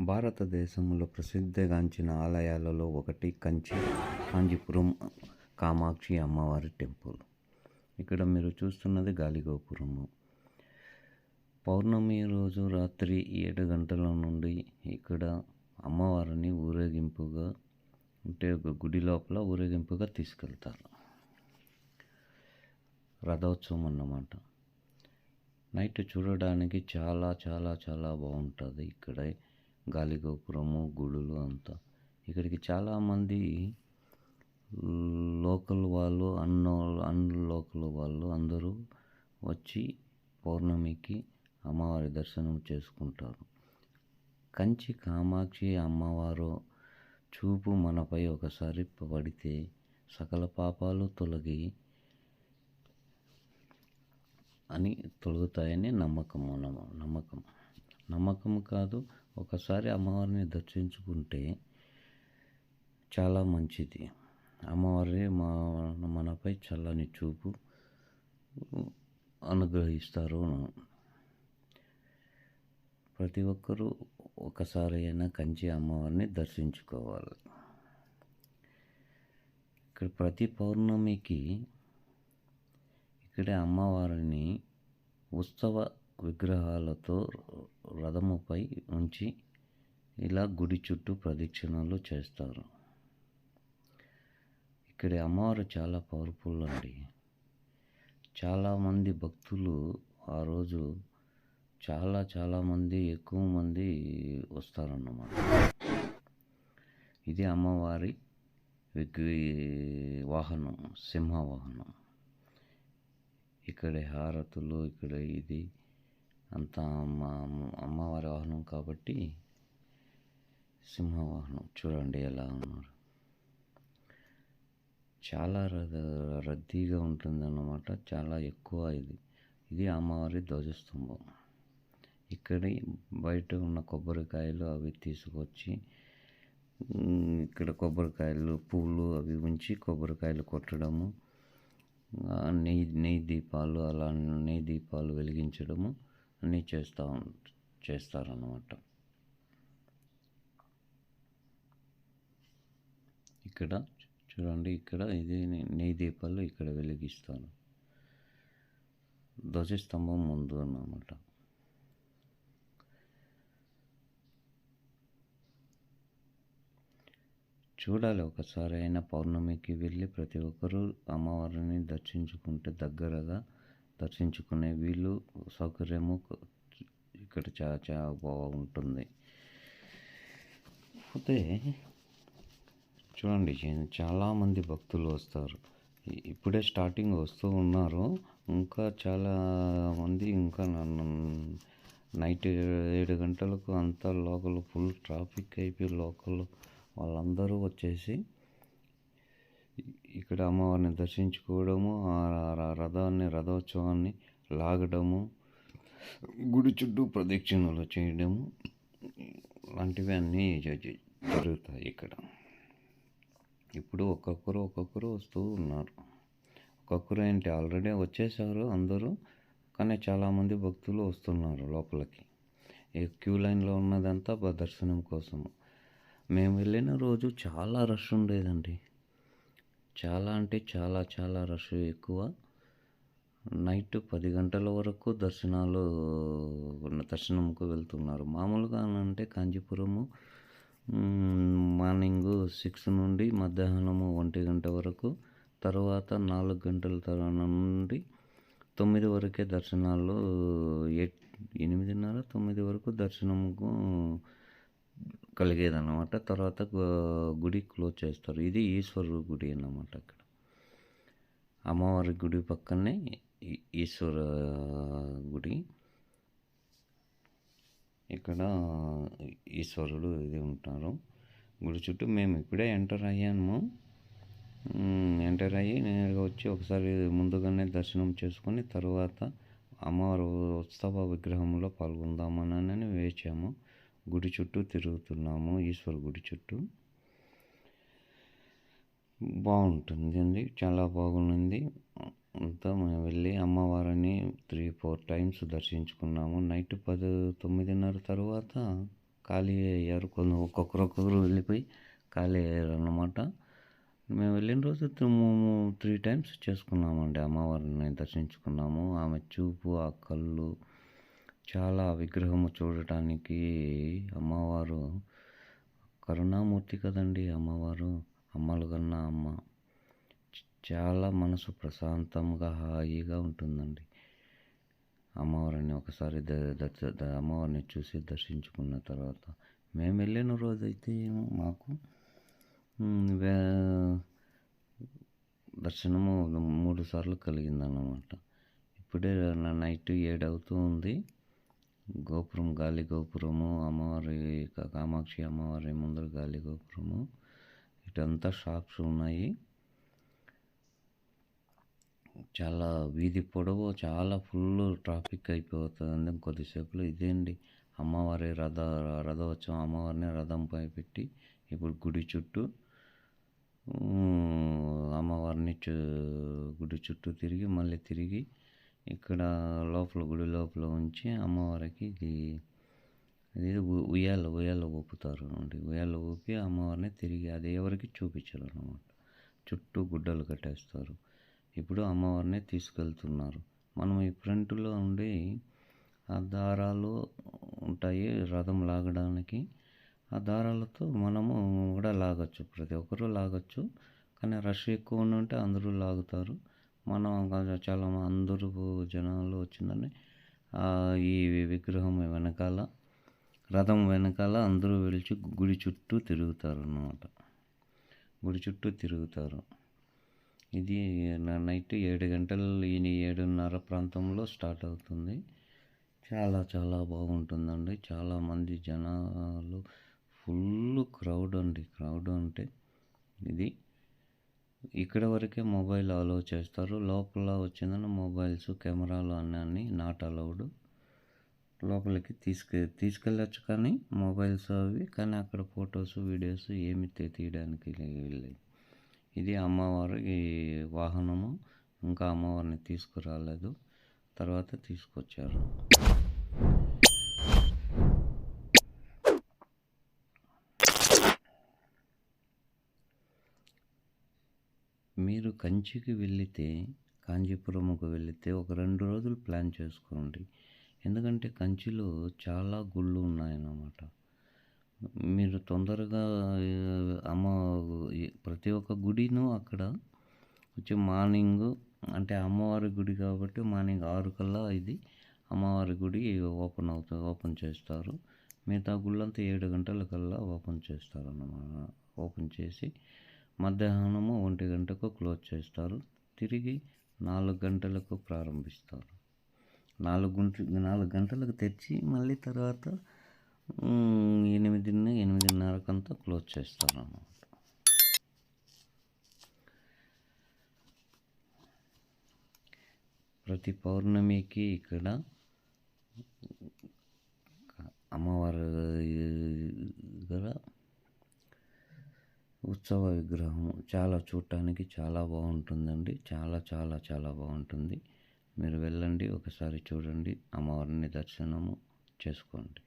భారతదేశంలో ప్రసిద్ధిగాంచిన ఆలయాలలో ఒకటి కంచి కాంచీపురం కామాక్షి అమ్మవారి టెంపుల్. ఇక్కడ మీరు చూస్తున్నది గాలిగోపురము. పౌర్ణమి రోజు రాత్రి ఏడు గంటల నుండి ఇక్కడ అమ్మవారిని ఊరేగింపుగా అంటే ఒక గుడి లోపల ఊరేగింపుగా తీసుకెళ్తారు. రథోత్సవం అన్నమాట. నైట్ చూడడానికి చాలా చాలా చాలా బాగుంటుంది. ఇక్కడ గాలిగోపురము గుడులు అంతా. ఇక్కడికి చాలామంది లోకల్ వాళ్ళు అన్న అన్ లోకల్ వాళ్ళు అందరూ వచ్చి పౌర్ణమికి అమ్మవారి దర్శనం చేసుకుంటారు. కంచి కామాక్షి అమ్మవారు చూపు మనపై ఒకసారి పడితే సకల పాపాలు తొలగి అని తొలగుతాయని నమ్మకం నమ్మకం. నమ్మకం కాదు ఒకసారి అమ్మవారిని దర్శించుకుంటే చాలా మంచిది. అమ్మవారి మా మనపై చల్లని చూపు అనుగ్రహిస్తారు ప్రతి ఒక్కరూ ఒకసారి అయినా కంచి అమ్మవారిని దర్శించుకోవాలి. ఇక్కడ ప్రతి పౌర్ణమికి ఇక్కడ అమ్మవారిని ఉత్సవ విగ్రహాలతో రథముపై ఉంచి ఇలా గుడి చుట్టూ ప్రదక్షిణలు చేస్తారు. ఇక్కడ అమ్మవారు చాలా పవర్ఫుల్ అండి. చాలామంది భక్తులు ఆ రోజు చాలా చాలామంది ఎక్కువ మంది వస్తారన్నమాట. ఇది అమ్మవారి విగ్రీ వాహనం సింహ వాహనం ఇక్కడ హారతులు ఇక్కడ ఇది అంతా అమ్మ అమ్మవారి వాహనం కాబట్టి సింహవాహనం. చూడండి ఎలా ఉన్నారు. చాలా రద్దీగా ఉంటుంది అన్నమాట చాలా ఎక్కువ ఇది. ఇది అమ్మవారి ధ్వజస్తంభం. ఇక్కడ బయట ఉన్న కొబ్బరికాయలు అవి తీసుకొచ్చి ఇక్కడ కొబ్బరికాయలు పూలు అవి ఉంచి కొబ్బరికాయలు కొట్టడము నెయ్యి నెయ్యి దీపాలు అలా నెయ్యి దీపాలు వెలిగించడము అన్నీ చేస్తూ చేస్తారన్నమాట. ఇక్కడ చూడండి ఇక్కడ ఇది నెయ్యి దీపాలు ఇక్కడ వెలిగిస్తాను ధ్వజస్తంభం ముందు అన్నమాట. చూడాలి ఒకసారి అయినా పౌర్ణమికి వెళ్ళి ప్రతి ఒక్కరూ అమ్మవారిని దర్శించుకుంటే దగ్గరగా దర్శించుకునే వీలు సౌకర్యము ఇక్కడ చాలా చాలా బాగుంటుంది పోతే చూడండి చాలామంది భక్తులు వస్తారు. ఇప్పుడే స్టార్టింగ్ వస్తూ ఉన్నారు. ఇంకా చాలా మంది ఇంకా నైట్ ఏడు గంటలకు అంతా లోకల్ ఫుల్ ట్రాఫిక్ అయిపోయి లోకల్ వాళ్ళందరూ వచ్చేసి ఇక్కడ అమ్మవారిని దర్శించుకోవడము రథాన్ని రథోత్సవాన్ని లాగడము గుడి చుట్టూ ప్రదక్షిణలు చేయడము లాంటివి అన్నీ జరుగుతాయి ఇక్కడ. ఇప్పుడు ఒక్కొక్కరు ఒక్కొక్కరు వస్తూ ఉన్నారు. ఒక్కొక్కరు ఏంటి ఆల్రెడీ వచ్చేసారు అందరూ కానీ చాలామంది భక్తులు వస్తున్నారు లోపలికి. ఈ క్యూ లైన్లో ఉన్నదంతా దర్శనం కోసము. మేము వెళ్ళిన రోజు చాలా రష్ ఉండేదండి. చాలా అంటే చాలా చాలా రష్ ఎక్కువ. నైట్ పది గంటల వరకు దర్శనాలు దర్శనంకు వెళ్తున్నారు. మామూలుగా అంటే కాంచీపురము మార్నింగ్ సిక్స్ నుండి మధ్యాహ్నము ఒంటి గంట వరకు తర్వాత నాలుగు గంటల తర్వాత నుండి తొమ్మిది వరకే దర్శనాలు ఎయిట్ ఎనిమిదిన్నర తొమ్మిది వరకు కలిగేది అన్నమాట తర్వాత గుడి క్లోజ్ చేస్తారు. ఇది ఈశ్వరు గుడి అన్నమాట అక్కడ. అమ్మవారి గుడి పక్కనే ఈశ్వర గుడి. ఇక్కడ ఈశ్వరుడు ఇది ఉంటారు. గుడి చుట్టూ మేము ఇప్పుడే ఎంటర్ అయ్యాము. ఎంటర్ అయ్యి నేరుగా వచ్చి ఒకసారి ముందుగానే దర్శనం చేసుకొని తర్వాత అమ్మవారు ఉత్సవ విగ్రహంలో పాల్గొందామని వేచాము. గుడి చుట్టూ తిరుగుతున్నాము ఈశ్వర్ గుడి చుట్టూ. బాగుంటుంది అండి చాలా బాగుంది. అంతా మేము వెళ్ళి అమ్మవారిని త్రీ ఫోర్ టైమ్స్ దర్శించుకున్నాము. నైట్ పది తొమ్మిదిన్నర తర్వాత ఖాళీ అయ్యారు కొంత ఒక్కొక్కరు ఒక్కొక్కరు వెళ్ళిపోయి ఖాళీ అయ్యారు అన్నమాట మేము వెళ్ళిన రోజు త్రీ టైమ్స్ చేసుకున్నామండి అమ్మవారిని దర్శించుకున్నాము. ఆమె చూపు ఆ కళ్ళు చాలా విగ్రహము చూడటానికి అమ్మవారు కరుణామూర్తి కదండి అమ్మవారు అమ్మలు కన్నా అమ్మ. చాలా మనసు ప్రశాంతంగా హాయిగా ఉంటుందండి. అమ్మవారిని ఒకసారి అమ్మవారిని చూసి దర్శించుకున్న తర్వాత మేము వెళ్ళిన రోజైతే మాకు వే- దర్శనము మూడు సార్లు కలిగిందన్నమాట. ఇప్పుడే నా- నైట్ ఏడు అవుతూ ఉంది. గోపురం గాలి గోపురము అమ్మవారి కామాక్షి అమ్మవారి ముందర గాలి గోపురము. ఇటంతా షాప్స్ ఉన్నాయి. చాలా వీధి పొడవు చాలా ఫుల్ ట్రాఫిక్ అయిపోతుంది కొద్దిసేపులో. ఇదేంటి? అమ్మవారి రథ రథోత్సవం అమ్మవారిని రథంపై పెట్టి ఇప్పుడు గుడి చుట్టూ అమ్మవారిని చు గుడి చుట్టూ తిరిగి మళ్ళీ తిరిగి ఇక్కడ లోపల గుడి లోపల ఉంచి అమ్మవారికి ఇది అది ఉయ్యాల ఉయ్యాల ఊపుతారు అండి. ఉయ్యాల ఊపి అమ్మవారిని తిరిగి అది ఎవరికి చూపించరు అనమాట చుట్టూ గుడ్డలు కట్టేస్తారు. ఇప్పుడు అమ్మవారిని తీసుకెళ్తున్నారు. మనం ఈ ఫ్రంట్లో ఉండి ఆ దారాలు ఉంటాయి రథం లాగడానికి. ఆ దారాలతో మనము కూడా లాగచ్చు. ప్రతి ఒక్కరూ లాగచ్చు. కానీ రష్ ఎక్కువ ఉంటే అందరూ లాగుతారు. మనం కొంచెం చాలా అందరూ జనాలు వచ్చిందని ఆ, ఈ విగ్రహం వెనకాల రథం వెనకాల అందరూ వెలిచి గుడి చుట్టూ తిరుగుతారు అన్నమాట గుడి చుట్టూ తిరుగుతారు. ఇది నైట్ ఏడు గంటలు ఈ ఏడున్నర ప్రాంతంలో స్టార్ట్ అవుతుంది. చాలా చాలా బాగుంటుందండి. చాలామంది జనాలు ఫుల్ క్రౌడ్ అండి. క్రౌడ్ అంటే ఇది. ఇక్కడ వరకే మొబైల్ అలో చేస్తారు. లోపల వచ్చిందని మొబైల్స్ కెమెరాలు అన్నీ నాట్ అలౌడ్. లోపలికి తీసుకె తీసుకెళ్ళచ్చు కానీ మొబైల్స్ అవి కానీ అక్కడ ఫొటోస్ వీడియోస్ ఏమి తీయడానికి వెళ్ళాయి ఇది అమ్మవారి వాహనము. ఇంకా అమ్మవారిని తీసుకురాలేదు. తర్వాత తీసుకొచ్చారు. మీరు కంచికి వెళితే కాంచీపురంకు వెళితే ఒక రెండు రోజులు ప్లాన్ చేసుకోండి. ఎందుకంటే కంచిలో చాలా గుళ్ళు ఉన్నాయన్నమాట. మీరు తొందరగా అమ్మ ప్రతి ఒక్క గుడిను అక్కడ వచ్చి మార్నింగ్ అంటే అమ్మవారి గుడి కాబట్టి మార్నింగ్ ఆరు కల్లా ఇది అమ్మవారి గుడి ఓపెన్ అవుతుంది ఓపెన్ చేస్తారు. మిగతా గుళ్ళంతా ఏడు గంటల కల్లా ఓపెన్ చేస్తారు అన్నమాట ఓపెన్ చేసి మధ్యాహ్నము ఒంటి గంటకు క్లోజ్ చేస్తారు. తిరిగి నాలుగు గంటలకు ప్రారంభిస్తారు. నాలుగు గంటలు నాలుగు గంటలకు తెచ్చి మళ్ళీ తర్వాత ఎనిమిదిన్న ఎనిమిదిన్నరకంతా క్లోజ్ చేస్తారు అన్నమాట. ప్రతి పౌర్ణమికి ఇక్కడ అమ్మవారు ఉత్సవ విగ్రహం చాలా చూడటానికి చాలా బాగుంటుందండి. చాలా చాలా చాలా బాగుంటుంది. మీరు వెళ్ళండి ఒకసారి చూడండి. అమ్మవారిని దర్శనము చేసుకోండి.